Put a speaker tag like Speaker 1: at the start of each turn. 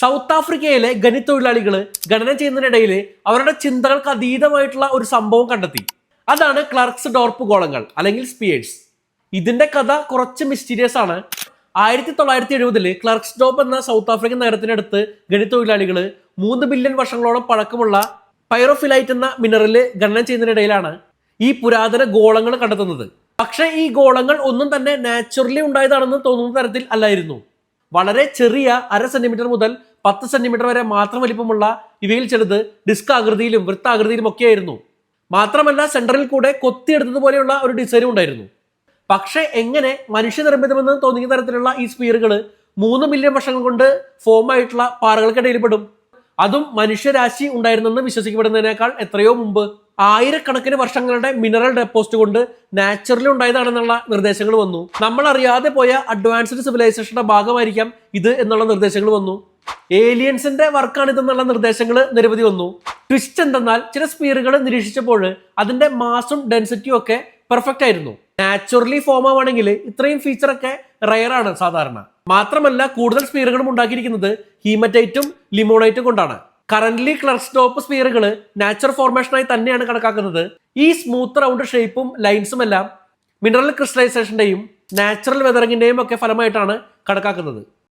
Speaker 1: South ആഫ്രിക്കയിലെ ഖനിത്തൊഴിലാളികൾ ഖനനം ചെയ്യുന്നതിനിടയിൽ അവരുടെ ചിന്തകൾക്ക് അതീതമായിട്ടുള്ള ഒരു സംഭവം കണ്ടെത്തി. അതാണ് ക്ലർക്സ് ഡോർപ്പ് ഗോളങ്ങൾ അല്ലെങ്കിൽ സ്പിയേഴ്സ്. ഇതിന്റെ കഥ കുറച്ച് മിസ്റ്റീരിയസ് ആണ്. ആയിരത്തി തൊള്ളായിരത്തി എഴുപതിൽ ക്ലർക്സ് ഡോപ്പ് എന്ന സൗത്ത് ആഫ്രിക്കൻ നഗരത്തിനടുത്ത് ഖനിത്തൊഴിലാളികൾ മൂന്ന് ബില്യൺ വർഷങ്ങളോളം പഴക്കമുള്ള പൈറോഫിലൈറ്റ് എന്ന മിനറൽ ഖനനം ചെയ്യുന്നതിനിടയിലാണ് ഈ പുരാതന ഗോളങ്ങൾ കണ്ടെത്തുന്നത്. പക്ഷെ ഈ ഗോളങ്ങൾ ഒന്നും തന്നെ നാച്ചുറലി ഉണ്ടായതാണെന്ന് തോന്നുന്ന തരത്തിൽ അല്ലായിരുന്നു. വളരെ ചെറിയ അര സെന്റിമീറ്റർ മുതൽ പത്ത് സെന്റിമീറ്റർ വരെ മാത്രം വലിപ്പമുള്ള ഇവയിൽ ചിലത് ഡിസ്ക് ആകൃതിയിലും വൃത്താകൃതിയിലും ഒക്കെയായിരുന്നു. മാത്രമല്ല സെന്ററിൽ കൂടെ കൊത്തിയെടുത്തതുപോലെയുള്ള ഒരു ഡിസൈനും ഉണ്ടായിരുന്നു. പക്ഷേ എങ്ങനെ മനുഷ്യനിർമ്മിതമെന്ന് തോന്നിയ തരത്തിലുള്ള ഈ സ്പീറുകൾ മൂന്ന് മില്യൺ വർഷങ്ങൾ കൊണ്ട് ഫോം ആയിട്ടുള്ള പാറകൾക്കിടയിൽ പെടും അതും മനുഷ്യരാശി ഉണ്ടായിരുന്നെന്ന് വിശ്വസിക്കപ്പെടുന്നതിനേക്കാൾ എത്രയോ മുമ്പ് ആയിരക്കണക്കിന് വർഷങ്ങളുടെ മിനറൽ ഡെപ്പോസിറ്റ് കൊണ്ട് നാച്ചുറലി ഉണ്ടായതാണെന്നുള്ള നിർദ്ദേശങ്ങൾ വന്നു. നമ്മൾ അറിയാതെ പോയ അഡ്വാൻസ്ഡ് സിവിലൈസേഷന്റെ ഭാഗമായിരിക്കാം ഇത് എന്നുള്ള നിർദ്ദേശങ്ങൾ വന്നു. ഏലിയൻസിന്റെ വർക്കാണ് ഇതെന്നുള്ള നിർദ്ദേശങ്ങൾ നിരവധി വന്നു. ട്വിസ്റ്റ് എന്തെന്നാൽ ചില സ്പീറുകൾ നിരീക്ഷിച്ചപ്പോൾ അതിന്റെ മാസും ഡെൻസിറ്റിയും ഒക്കെ പെർഫെക്റ്റ് ആയിരുന്നു. നാച്ചുറലി ഫോം ആവുകയാണെങ്കിൽ ഇത്രയും ഫീച്ചർ ഒക്കെ റയർ ആണ് സാധാരണ. മാത്രമല്ല കൂടുതൽ സ്പീറുകളും ഉണ്ടാക്കിയിരിക്കുന്നത് ഹീമറ്റൈറ്റും ലിമോണൈറ്റും കൊണ്ടാണ്. കറന്റ്ലി ക്ലർസ്റ്റോപ്പ് സ്പീറുകൾ നാച്ചുറൽ ഫോർമേഷനായി തന്നെയാണ് കണക്കാക്കുന്നത്. ഈ സ്മൂത്ത് റൗണ്ട് ഷേപ്പും ലൈൻസും എല്ലാം മിനറൽ ക്രിസ്റ്റലൈസേഷന്റെയും നാച്ചുറൽ വെതറിങ്ങിന്റെയും ഒക്കെ ഫലമായിട്ടാണ് കണക്കാക്കുന്നത്.